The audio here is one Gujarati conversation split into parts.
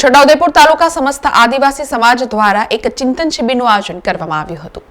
છોટાઉદેપુર તાલુકા સમસ્ત આદિવાસી સમાજ દ્વારા એક ચિંતન શિબિરનું આયોજન કરવામાં આવ્યું હતું.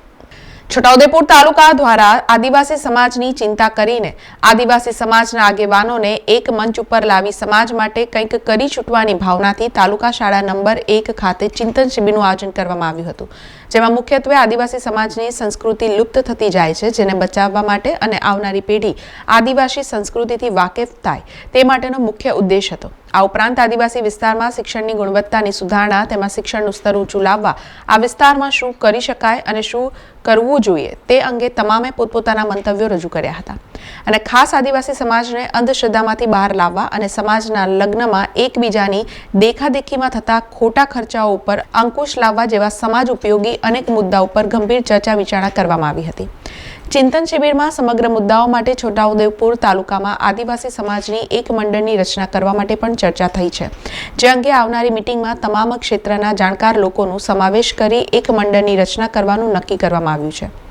છોટાઉદેપુર તાલુકા દ્વારા આદિવાસી સમાજની ચિંતા કરીને આદિવાસી સમાજના આગેવાનોને એક મંચ ઉપર લાવી સમાજ માટે કંઈક કરી છૂટવાની ભાવનાથી તાલુકા શાળા નંબર એક ખાતે ચિંતન શિબિરનું આયોજન કરવામાં આવ્યું હતું. જેમાં મુખ્યત્વે આદિવાસી સમાજની સંસ્કૃતિ લુપ્ત થતી જાય છે, જેને બચાવવા માટે અને આવનારી પેઢી આદિવાસી સંસ્કૃતિથી વાકેફ થાય તે માટેનો મુખ્ય ઉદ્દેશ હતો. આ ઉપરાંત આદિવાસી વિસ્તારમાં શિક્ષણની ગુણવત્તાની સુધારણા, તેમાં શિક્ષણનું સ્તર ઊંચું લાવવા, આ વિસ્તારમાં શું કરી શકાય અને શું કરવું જોઈએ તે અંગે તમામે પોતપોતાના મંતવ્યો રજૂ કર્યા હતા. અને ખાસ આદિવાસી સમાજને અંધશ્રદ્ધામાંથી બહાર લાવવા અને સમાજના લગ્નમાં એકબીજાની દેખાદેખીમાં થતા ખોટા ખર્ચાઓ ઉપર અંકુશ લાવવા જેવા સમાજ ઉપયોગી અનેક મુદ્દા ઉપર ગંભીર ચર્ચા વિચારણા કરવામાં આવી હતી. ચિંતન શિબિરમાં સમગ્ર મુદ્દાઓ માટે છોટાઉદેપુર તાલુકામાં આદિવાસી સમાજની એક મંડળની રચના કરવા માટે પણ ચર્ચા થઈ છે. જે અંગે આવનારી મિટિંગમાં તમામ ક્ષેત્રના જાણકાર લોકોનો સમાવેશ કરી એક મંડળની રચના કરવાનું નક્કી કરવામાં આવ્યું છે.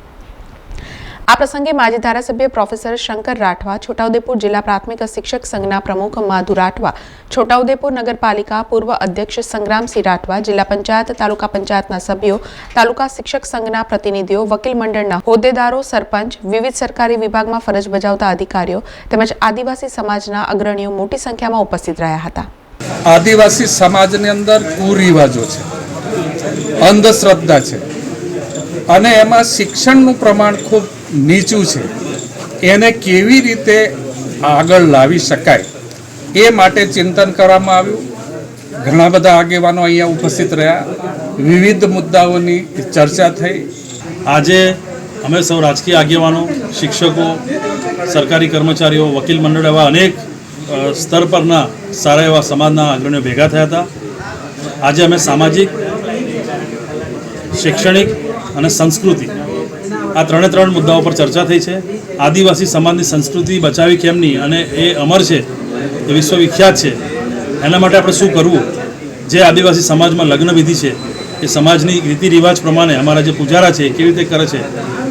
આ પ્રસંગે માજી ધારાસભ્ય પ્રોફેસર શંકર રાઠવા, છોટાઉદેપુર જિલ્લા પ્રાથમિક શિક્ષક સંઘના પ્રમુખ માધુ રાઠવા, છોટાઉદેપુર નગરપાલિકા પૂર્વ અધ્યક્ષ સંગ્રામસિંહ રાઠવા, જિલ્લા પંચાયત, તાલુકા પંચાયતના સભ્યો, તાલુકા શિક્ષક સંઘના પ્રતિનિધિઓ, વકીલ મંડળના હોદ્દેદારો, સરપંચ, વિવિધ સરકારી વિભાગમાં ફરજ બજાવતા અધિકારીઓ તેમજ આદિવાસી સમાજના અગ્રણીઓ મોટી સંખ્યામાં ઉપસ્થિત રહ્યા હતા. આદિવાસી સમાજની અંદર કુરિવાજો છે, અંધશ્રદ્ધા છે અને એમાં શિક્ષણનું પ્રમાણ ખૂબ નીચું છે. એને કેવી રીતે આગળ લાવી શકાય એ માટે ચિંતન કરવામાં આવ્યું. ઘણા બધા આગેવાનો અહીંયા ઉપસ્થિત રહ્યા. વિવિધ મુદ્દાઓની ચર્ચા થઈ. આજે અમે સૌ રાજકીય આગેવાનો, શિક્ષકો, સરકારી કર્મચારીઓ, વકીલ મંડળ એવા અનેક સ્તર પરના સારા એવા સમાજના અગ્રણીઓ ભેગા થયા હતા. આજે અમે સામાજિક, શૈક્ષણિક અને સંસ્કૃતિ આ ત્રણે ત્રણ મુદ્દાઓ પર ચર્ચા થઈ છે. આદિવાસી સમાજની સંસ્કૃતિ બચાવી કેમની અને એ અમર છે, એ વિશ્વવિખ્યાત છે, એના માટે આપણે શું કરવું? જે આદિવાસી સમાજમાં લગ્ન વિધિ છે, એ સમાજની રીતિ રિવાજ પ્રમાણે અમારા જે પૂજારા છે કેવી રીતે કરે છે,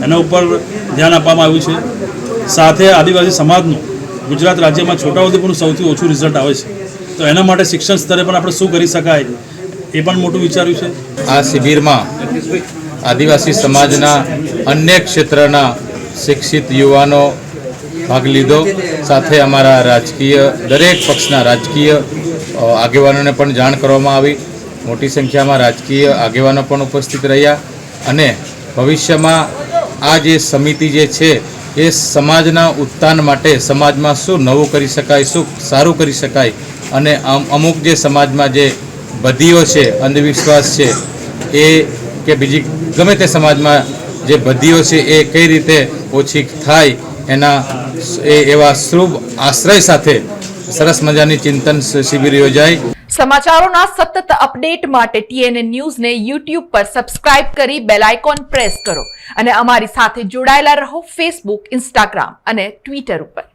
એના ઉપર ધ્યાન આપવામાં આવ્યું છે. સાથે આદિવાસી સમાજનું ગુજરાત રાજ્યમાં છોટાઉદેપુરનું સૌથી ઓછું રિઝલ્ટ આવે છે. તો એના માટે શિક્ષણ સ્તરે પણ આપણે શું કરી શકાય, એ પણ મોટું વિચાર્યું છે. આ શિબિરમાં આદિવાસી સમાજના અન્ય ક્ષેત્રના શિક્ષિત યુવાનો ભાગ લીધો. સાથે અમારા રાજકીય, દરેક પક્ષના રાજકીય આગેવાનોને પણ જાણ કરવામાં આવી. મોટી સંખ્યામાં રાજકીય આગેવાનો પણ ઉપસ્થિત રહ્યા અને ભવિષ્યમાં આ જે સમિતિ જે છે, એ સમાજના ઉત્થાન માટે સમાજમાં શું નવું કરી શકાય, શું સારું કરી શકાય અને અમ- અમુક જે સમાજમાં જે બદીઓ છે, અંધવિશ્વાસ છે, એ કે બીજી ગમે તે સમાજમાં જે બદીઓ છે એ કઈ રીતે ઓછી થાય એના એ એવા શુભ આશ્રય સાથે સરસ મજાની ચિંતન શિબિર યોજાઈ સમાચારોના સતત અપડેટ માટે ટીએનએ ન્યૂઝને યુટ્યુબ પર સબસ્ક્રાઇબ કરી બેલ આઇકોન પ્રેસ કરો અને અમારી સાથે જોડાયેલા રહો ફેસબુક, ઇન્સ્ટાગ્રામ અને ટ્વિટર ઉપર.